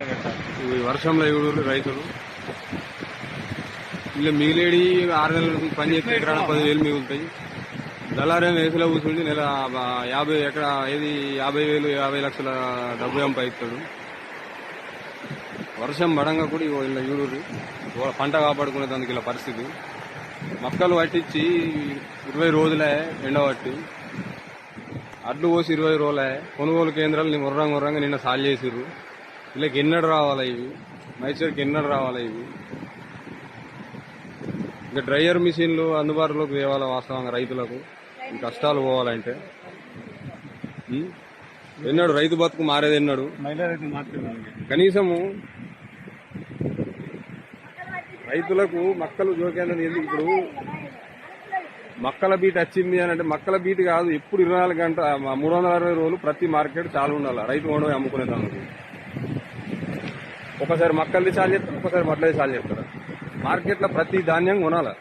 ఈ వర్షంలో ఎగుడు రైతులు. ఇలా మిగిలేడి ఆరు నెలలు పని చేస్తే ఎకరాన పదివేలు మిగులుతాయి దళారేం వేసులో కూర్చుండి నెల యాభై ఎకరా ఏది యాభై వేలు యాభై లక్షల డబ్బు సంపాదిస్తాడు. వర్షం పడంగా కూడా ఇలా చూడు పంట కాపాడుకునే దానికి ఇలా పరిస్థితి. మొక్కలు పట్టించి ఇరవై రోజులే ఎండబట్టి అడ్లు పోసి ఇరవై రోజులే కొనుగోలు కేంద్రాలు ముర్రంగా ముర్రంగా నిన్న సాల్ చేసిర్రు. వీళ్ళకి ఎన్నడు రావాలా ఇవి? మైసూర్కి ఎన్నడు రావాలా ఇవి? ఇంకా డ్రైయర్ మిషన్లు అందుబాటులోకి తేవాలా వాస్తవంగా రైతులకు? కష్టాలు పోవాలంటే? ఎన్నడు రైతు బతుకు మారేది ఎన్నడు? కనీసము రైతులకు మక్కలు జోకేందని ఎందుకు ఇప్పుడు? మక్కల బీట్ వచ్చింది అని అంటే మక్కల బీట్ కాదు ఎప్పుడు ఇరవై నాలుగు గంట మూడు వందల అరవై రోజులు ప్రతి మార్కెట్ చాలు ఉండాలి రైతు కొండ అమ్ముకునే దానికి. ఒకసారి మక్కల్ది సాల్ చేస్తారు ఒకసారి మట్లది సాల్ చేస్తారు. మార్కెట్లో ప్రతి ధాన్యం కొనాలి?